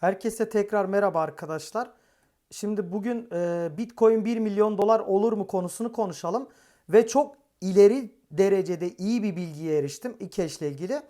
Herkese tekrar merhaba arkadaşlar. Şimdi bugün e, Bitcoin 1 milyon dolar olur mu konusunu konuşalım. Ve çok ileri derecede iyi bir bilgiye eriştim İKEŞ ile ilgili.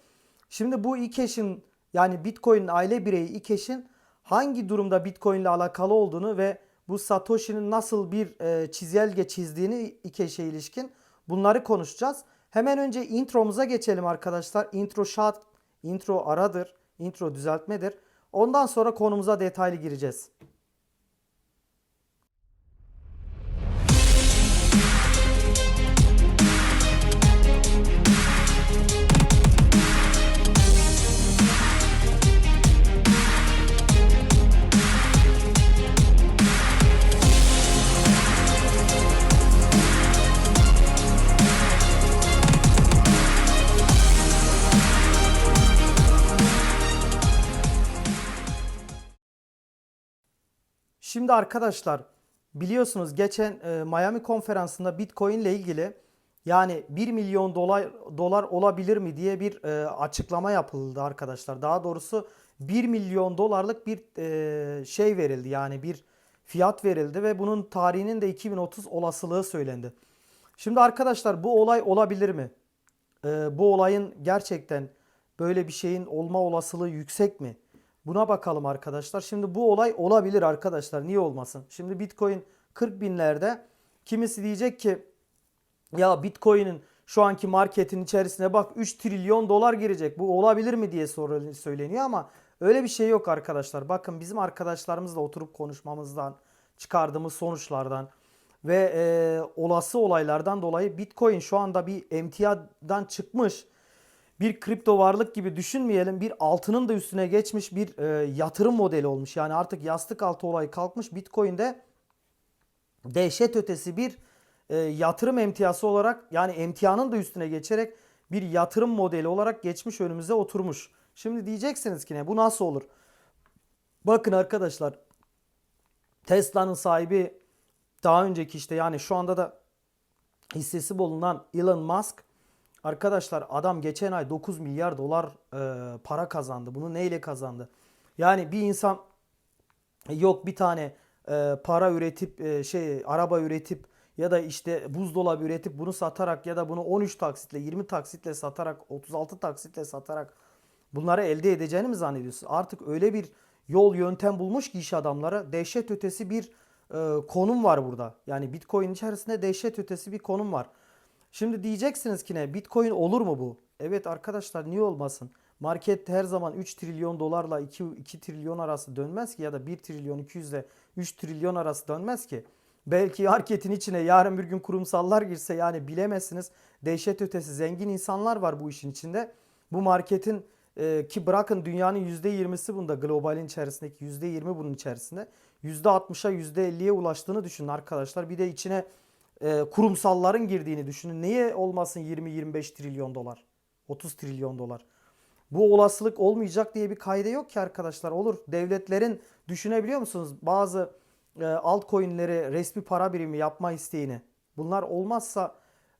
Şimdi bu İKEŞ'in yani Bitcoin'in aile bireyi İKEŞ'in hangi durumda Bitcoin ile alakalı olduğunu ve bu Satoshi'nin nasıl bir e, çizelge çizdiğini İKEŞ'e ilişkin bunları konuşacağız. Hemen önce intromuza geçelim arkadaşlar. Intro short, intro aradır, intro düzeltmedir. Ondan sonra konumuza detaylı gireceğiz. Şimdi arkadaşlar biliyorsunuz geçen e, Miami konferansında Bitcoin ile ilgili yani 1 milyon dolar dolar olabilir mi diye bir e, açıklama yapıldı arkadaşlar. Daha doğrusu 1 milyon dolarlık bir e, şey verildi yani bir fiyat verildi ve bunun tarihinin de 2030 olasılığı söylendi. Şimdi arkadaşlar bu olay olabilir mi? Bu olayın gerçekten böyle bir şeyin olma olasılığı yüksek mi? Buna bakalım arkadaşlar. Şimdi bu olay olabilir arkadaşlar. Niye olmasın? Şimdi Bitcoin 40 binlerde. Kimisi diyecek ki ya Bitcoin'in şu anki marketin içerisine bak 3 trilyon dolar girecek. Bu olabilir mi diye söyleniyor ama öyle bir şey yok arkadaşlar. Bakın bizim arkadaşlarımızla oturup konuşmamızdan çıkardığımız sonuçlardan ve e, olası olaylardan dolayı Bitcoin şu anda bir emtiadan çıkmış bir kripto varlık gibi düşünmeyelim. Bir altının da üstüne geçmiş bir e, yatırım modeli olmuş. Yani artık yastık altı olayı kalkmış. Bitcoin'de dehşet ötesi bir e, yatırım emtiyası olarak yani emtianın da üstüne geçerek bir yatırım modeli olarak geçmiş önümüze oturmuş. Şimdi diyeceksiniz ki ne bu nasıl olur? Bakın arkadaşlar Tesla'nın sahibi daha önceki işte yani şu anda da hissesi bulunan Elon Musk Arkadaşlar adam geçen ay 9 milyar dolar e, para kazandı. Bunu neyle kazandı? Yani bir insan yok bir tane e, para üretip e, şey araba üretip ya da işte buzdolabı üretip bunu satarak ya da bunu 13 taksitle 20 taksitle satarak 36 taksitle satarak bunları elde edeceğini mi zannediyorsun? Artık öyle bir yol yöntem bulmuş ki iş adamları dehşet ötesi bir e, konum var burada. Yani Bitcoin içerisinde dehşet ötesi bir konum var. Şimdi diyeceksiniz ki ne? Bitcoin olur mu bu? Evet arkadaşlar niye olmasın? Market her zaman 3 trilyon dolarla 2, 2 trilyon arası dönmez ki ya da 1 trilyon 200 ile 3 trilyon arası dönmez ki. Belki marketin içine yarın bir gün kurumsallar girse yani bilemezsiniz. Dehşet ötesi zengin insanlar var bu işin içinde. Bu marketin e, ki bırakın dünyanın %20'si bunda globalin içerisindeki %20 bunun içerisinde. %60'a %50'ye ulaştığını düşünün arkadaşlar. Bir de içine e, kurumsalların girdiğini düşünün. Niye olmasın 20-25 trilyon dolar? 30 trilyon dolar. Bu olasılık olmayacak diye bir kaide yok ki arkadaşlar. Olur. Devletlerin düşünebiliyor musunuz? Bazı e, altcoin'leri resmi para birimi yapma isteğini. Bunlar olmazsa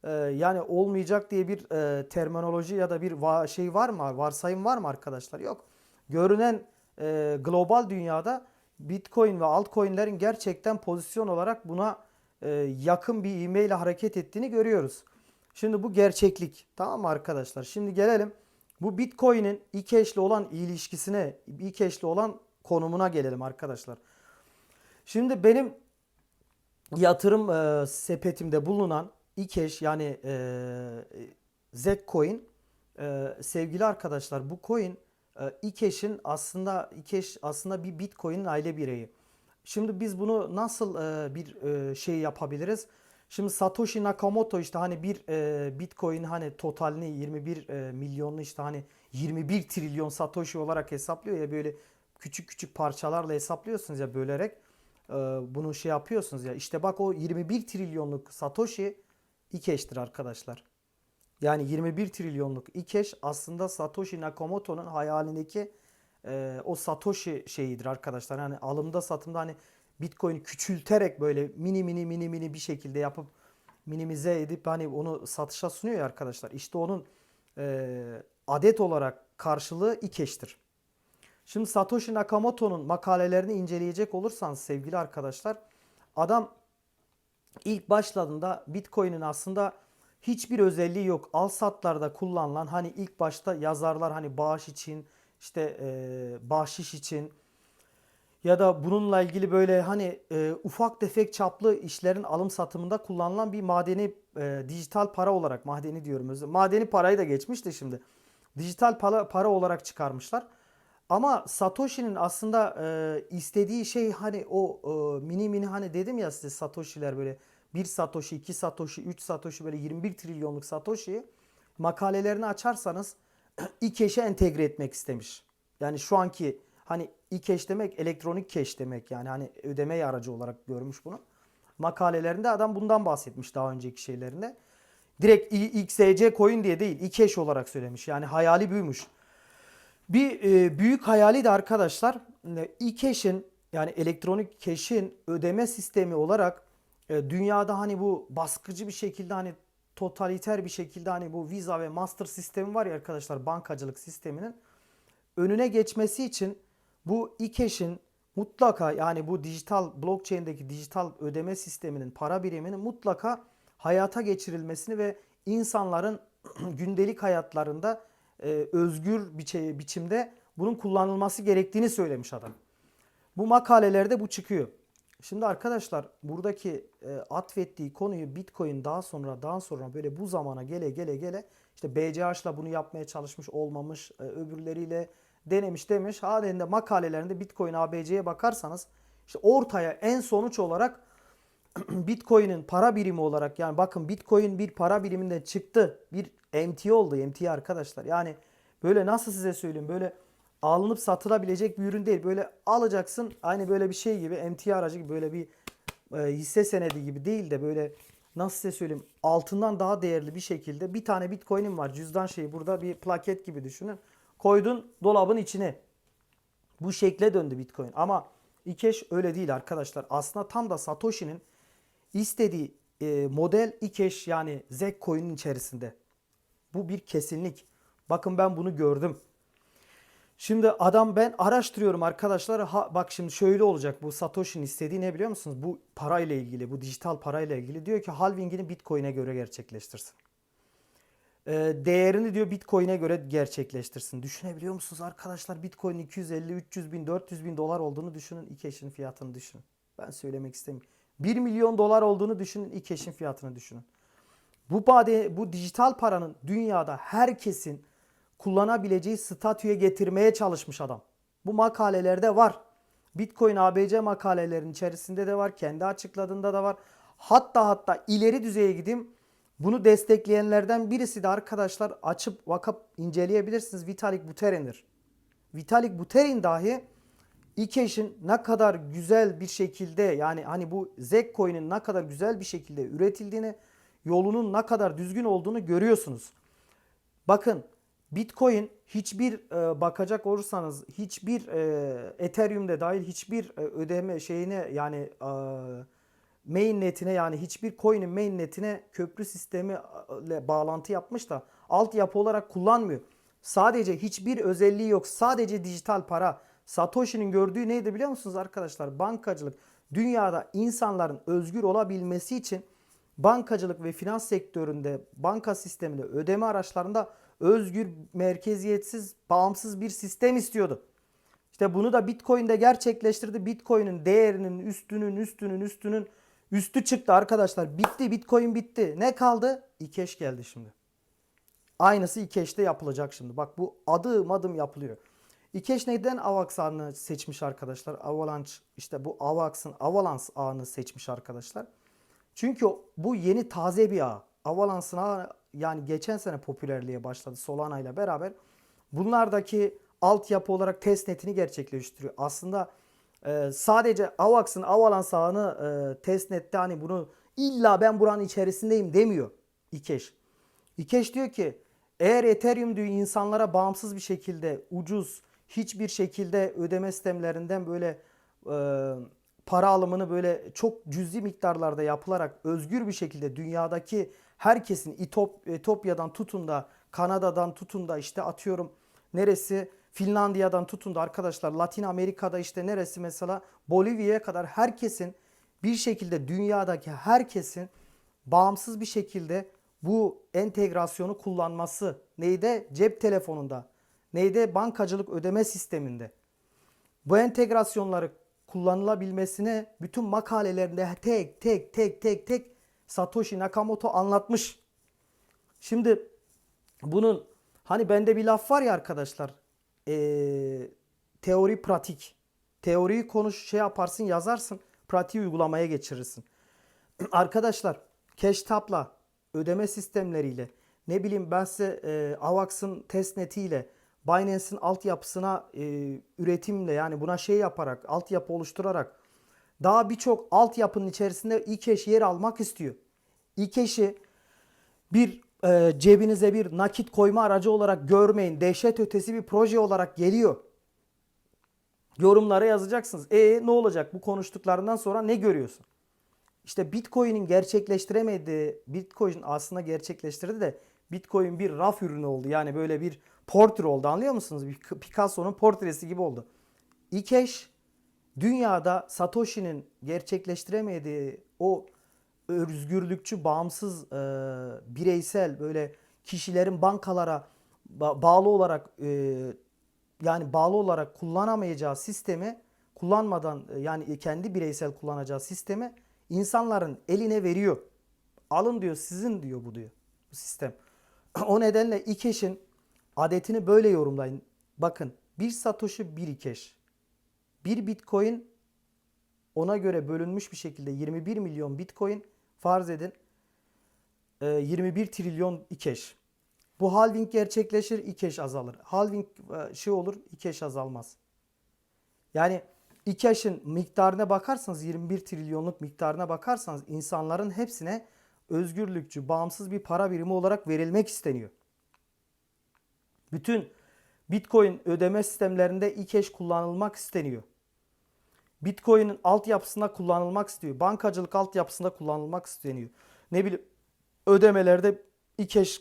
e, yani olmayacak diye bir e, terminoloji ya da bir va- şey var mı? Varsayım var mı arkadaşlar? Yok. Görünen e, global dünyada Bitcoin ve altcoin'lerin gerçekten pozisyon olarak buna yakın bir ivmeyle hareket ettiğini görüyoruz. Şimdi bu gerçeklik. Tamam mı arkadaşlar? Şimdi gelelim bu Bitcoin'in ile olan ilişkisine, ile olan konumuna gelelim arkadaşlar. Şimdi benim yatırım e, sepetimde bulunan İKEŞ yani e, Zcoin e, sevgili arkadaşlar bu coin e, İKEŞ'in aslında İKEŞ aslında bir Bitcoin'in aile bireyi. Şimdi biz bunu nasıl e, bir e, şey yapabiliriz? Şimdi Satoshi Nakamoto işte hani bir e, Bitcoin hani totalini 21 e, milyonlu işte hani 21 trilyon Satoshi olarak hesaplıyor ya böyle küçük küçük parçalarla hesaplıyorsunuz ya bölerek e, bunu şey yapıyorsunuz ya işte bak o 21 trilyonluk Satoshi İkeş'tir arkadaşlar. Yani 21 trilyonluk İkeş aslında Satoshi Nakamoto'nun hayalindeki e, o Satoshi şeyidir arkadaşlar. Yani alımda satımda hani Bitcoin küçülterek böyle mini mini mini mini bir şekilde yapıp minimize edip hani onu satışa sunuyor ya arkadaşlar. İşte onun e, adet olarak karşılığı İkeş'tir. Şimdi Satoshi Nakamoto'nun makalelerini inceleyecek olursanız sevgili arkadaşlar adam ilk başladığında Bitcoin'in aslında hiçbir özelliği yok. Al satlarda kullanılan hani ilk başta yazarlar hani bağış için işte e, bahşiş için ya da bununla ilgili böyle hani e, ufak tefek çaplı işlerin alım satımında kullanılan bir madeni e, dijital para olarak madeni diyorum madeni parayı da geçmişti şimdi dijital para, para olarak çıkarmışlar. Ama Satoshi'nin aslında e, istediği şey hani o e, mini mini hani dedim ya size Satoshi'ler böyle 1 Satoshi, 2 Satoshi, 3 Satoshi böyle 21 trilyonluk Satoshi'yi makalelerini açarsanız eCash'e entegre etmek istemiş. Yani şu anki hani eCash demek elektronik cash demek yani hani ödeme aracı olarak görmüş bunu. Makalelerinde adam bundan bahsetmiş daha önceki şeylerinde. Direkt I- XSC coin diye değil eCash olarak söylemiş. Yani hayali büyümüş. Bir e, büyük hayali de arkadaşlar e, eCash'in yani elektronik cash'in ödeme sistemi olarak e, dünyada hani bu baskıcı bir şekilde hani totaliter bir şekilde hani bu Visa ve Master sistemi var ya arkadaşlar bankacılık sisteminin önüne geçmesi için bu eCash'in mutlaka yani bu dijital blockchain'deki dijital ödeme sisteminin para biriminin mutlaka hayata geçirilmesini ve insanların gündelik hayatlarında e, özgür bir şey- biçimde bunun kullanılması gerektiğini söylemiş adam. Bu makalelerde bu çıkıyor. Şimdi arkadaşlar buradaki e, atfettiği konuyu Bitcoin daha sonra daha sonra böyle bu zamana gele gele gele işte BCH'la bunu yapmaya çalışmış olmamış e, öbürleriyle denemiş demiş. Halen de makalelerinde Bitcoin ABC'ye bakarsanız işte ortaya en sonuç olarak Bitcoin'in para birimi olarak yani bakın Bitcoin bir para biriminden çıktı. Bir MT oldu. MT arkadaşlar. Yani böyle nasıl size söyleyeyim böyle alınıp satılabilecek bir ürün değil. Böyle alacaksın aynı böyle bir şey gibi MT aracı gibi böyle bir e, hisse senedi gibi değil de böyle nasıl size söyleyeyim altından daha değerli bir şekilde bir tane Bitcoin'im var. Cüzdan şeyi burada bir plaket gibi düşünün. Koydun dolabın içine. Bu şekle döndü Bitcoin. Ama eCash öyle değil arkadaşlar. Aslında tam da Satoshi'nin istediği e, model eCash yani Zcash içerisinde. Bu bir kesinlik. Bakın ben bunu gördüm. Şimdi adam ben araştırıyorum arkadaşlar. Ha, bak şimdi şöyle olacak. Bu Satoshi'nin istediği ne biliyor musunuz? Bu parayla ilgili, bu dijital parayla ilgili. Diyor ki halvingini Bitcoin'e göre gerçekleştirsin. Ee, değerini diyor Bitcoin'e göre gerçekleştirsin. Düşünebiliyor musunuz arkadaşlar? Bitcoin 250, 300 bin, 400 bin dolar olduğunu düşünün. eCash'in fiyatını düşünün. Ben söylemek istemiyorum. 1 milyon dolar olduğunu düşünün. eCash'in fiyatını düşünün. Bu bade, bu dijital paranın dünyada herkesin kullanabileceği statüye getirmeye çalışmış adam. Bu makalelerde var. Bitcoin ABC makalelerin içerisinde de var. Kendi açıkladığında da var. Hatta hatta ileri düzeye gideyim. Bunu destekleyenlerden birisi de arkadaşlar açıp vakıp inceleyebilirsiniz. Vitalik Buterin'dir. Vitalik Buterin dahi eCash'in ne kadar güzel bir şekilde yani hani bu Zcash ne kadar güzel bir şekilde üretildiğini, yolunun ne kadar düzgün olduğunu görüyorsunuz. Bakın Bitcoin hiçbir e, bakacak olursanız hiçbir e, Ethereum'de dahil hiçbir e, ödeme şeyine yani e, mainnetine yani hiçbir coin'in mainnetine köprü sistemi ile bağlantı yapmış da altyapı olarak kullanmıyor. Sadece hiçbir özelliği yok. Sadece dijital para. Satoshi'nin gördüğü neydi biliyor musunuz arkadaşlar? Bankacılık. Dünyada insanların özgür olabilmesi için bankacılık ve finans sektöründe, banka sisteminde, ödeme araçlarında özgür, merkeziyetsiz, bağımsız bir sistem istiyordu. İşte bunu da Bitcoin'de gerçekleştirdi. Bitcoin'in değerinin üstünün üstünün üstünün üstü çıktı arkadaşlar. Bitti. Bitcoin bitti. Ne kaldı? eCash geldi şimdi. Aynısı eCash'te yapılacak şimdi. Bak bu adım adım yapılıyor. eCash neden AVAX ağını seçmiş arkadaşlar? Avalanche işte bu AVAX'ın Avalanche ağını seçmiş arkadaşlar. Çünkü bu yeni taze bir ağ. Avalanche'ın yani geçen sene popülerliğe başladı Solana ile beraber. Bunlardaki altyapı olarak testnetini gerçekleştiriyor. Aslında e, sadece AVAX'ın Avalanche ağını e, testnette hani bunu illa ben buranın içerisindeyim demiyor eCash. eCash diyor ki eğer Ethereum diyor insanlara bağımsız bir şekilde ucuz hiçbir şekilde ödeme sistemlerinden böyle e, para alımını böyle çok cüzi miktarlarda yapılarak özgür bir şekilde dünyadaki herkesin İtop, Etopya'dan tutun da Kanada'dan tutun da işte atıyorum neresi Finlandiya'dan tutun da arkadaşlar Latin Amerika'da işte neresi mesela Bolivya'ya kadar herkesin bir şekilde dünyadaki herkesin bağımsız bir şekilde bu entegrasyonu kullanması neyde? Cep telefonunda, neyde? Bankacılık ödeme sisteminde. Bu entegrasyonları kullanılabilmesine bütün makalelerinde tek tek tek tek tek Satoshi Nakamoto anlatmış. Şimdi bunun hani bende bir laf var ya arkadaşlar. eee, teori pratik. Teoriyi konuş şey yaparsın yazarsın. Pratiği uygulamaya geçirirsin. Arkadaşlar Cashtab'la ödeme sistemleriyle ne bileyim ben size e, Avax'ın testnetiyle Binance'in altyapısına e, üretimle yani buna şey yaparak altyapı oluşturarak daha birçok altyapının içerisinde eCash yer almak istiyor. eCash'i bir e, cebinize bir nakit koyma aracı olarak görmeyin. Dehşet ötesi bir proje olarak geliyor. Yorumlara yazacaksınız. E ne olacak bu konuştuklarından sonra ne görüyorsun? İşte Bitcoin'in gerçekleştiremediği, Bitcoin aslında gerçekleştirdi de Bitcoin bir raf ürünü oldu. Yani böyle bir portre oldu anlıyor musunuz? Picasso'nun portresi gibi oldu. eCash dünyada Satoshi'nin gerçekleştiremediği o özgürlükçü, bağımsız, e, bireysel böyle kişilerin bankalara ba- bağlı olarak e, yani bağlı olarak kullanamayacağı sistemi kullanmadan e, yani kendi bireysel kullanacağı sistemi insanların eline veriyor. Alın diyor sizin diyor bu diyor bu sistem. o nedenle eCash'in adetini böyle yorumlayın. Bakın bir Satoshi bir eCash. Bir Bitcoin ona göre bölünmüş bir şekilde 21 milyon Bitcoin farz edin. e, 21 trilyon eCash. Bu halving gerçekleşir, eCash azalır. Halving e, şey olur, eCash azalmaz. Yani eCash'in miktarına bakarsanız 21 trilyonluk miktarına bakarsanız insanların hepsine özgürlükçü, bağımsız bir para birimi olarak verilmek isteniyor. Bütün Bitcoin ödeme sistemlerinde eCash kullanılmak isteniyor. Bitcoin'in altyapısında kullanılmak istiyor. Bankacılık altyapısında kullanılmak isteniyor. Ne bileyim ödemelerde eCash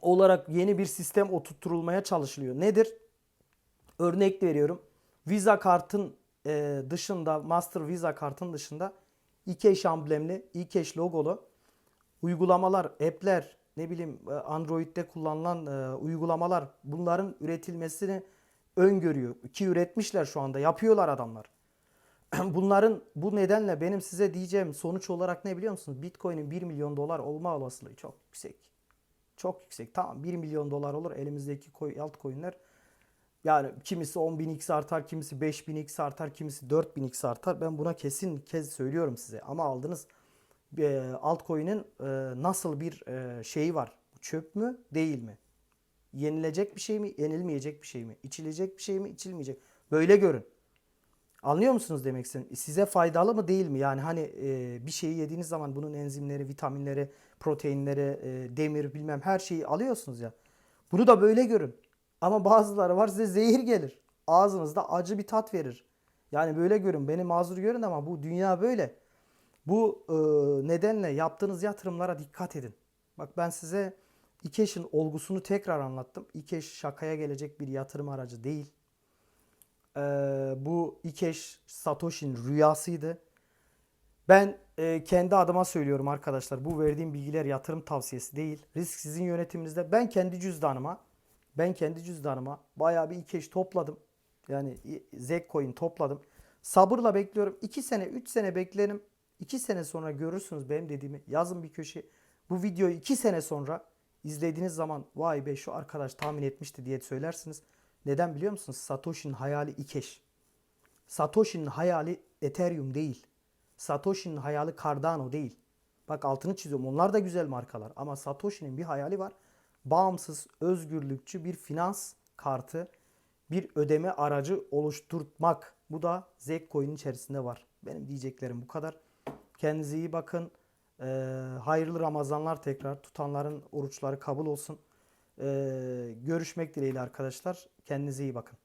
olarak yeni bir sistem oturtulmaya çalışılıyor. Nedir? Örnek veriyorum. Visa kartın e, dışında, Master Visa kartın dışında eCash amblemli, eCash logolu uygulamalar, app'ler, ne bileyim e, Android'de kullanılan e, uygulamalar bunların üretilmesini öngörüyor. Ki üretmişler şu anda, yapıyorlar adamlar. Bunların bu nedenle benim size diyeceğim sonuç olarak ne biliyor musunuz? Bitcoin'in 1 milyon dolar olma olasılığı çok yüksek. Çok yüksek. Tamam 1 milyon dolar olur elimizdeki koy, altcoin'ler. Yani kimisi 10 bin x artar, kimisi 5 bin x artar, kimisi 4 bin x artar. Ben buna kesin kez söylüyorum size. Ama aldınız e, altcoin'in e, nasıl bir e, şeyi var? Çöp mü değil mi? Yenilecek bir şey mi? Yenilmeyecek bir şey mi? İçilecek bir şey mi? İçilmeyecek. Böyle görün. Anlıyor musunuz demek istediğim? Size faydalı mı değil mi? Yani hani e, bir şeyi yediğiniz zaman bunun enzimleri, vitaminleri, proteinleri, e, demir bilmem her şeyi alıyorsunuz ya. Bunu da böyle görün. Ama bazıları var size zehir gelir. Ağzınızda acı bir tat verir. Yani böyle görün. Beni mazur görün ama bu dünya böyle. Bu e, nedenle yaptığınız yatırımlara dikkat edin. Bak ben size eCash'in olgusunu tekrar anlattım. eCash şakaya gelecek bir yatırım aracı değil. Ee, bu eCash Satoshi'nin rüyasıydı. Ben e, kendi adıma söylüyorum arkadaşlar. Bu verdiğim bilgiler yatırım tavsiyesi değil. Risk sizin yönetiminizde. Ben kendi cüzdanıma ben kendi cüzdanıma bayağı bir eCash topladım. Yani Zcoin topladım. Sabırla bekliyorum. 2 sene 3 sene beklerim. 2 sene sonra görürsünüz benim dediğimi. Yazın bir köşe. Bu videoyu 2 sene sonra izlediğiniz zaman vay be şu arkadaş tahmin etmişti diye söylersiniz. Neden biliyor musunuz? Satoshi'nin hayali eCash. Satoshi'nin hayali Ethereum değil. Satoshi'nin hayali Cardano değil. Bak altını çiziyorum. Onlar da güzel markalar. Ama Satoshi'nin bir hayali var. Bağımsız, özgürlükçü bir finans kartı, bir ödeme aracı oluşturmak. Bu da Zcoin'in içerisinde var. Benim diyeceklerim bu kadar. Kendinize iyi bakın. Ee, hayırlı Ramazanlar tekrar. Tutanların oruçları kabul olsun. Ee, görüşmek dileğiyle arkadaşlar. Kendinize iyi bakın.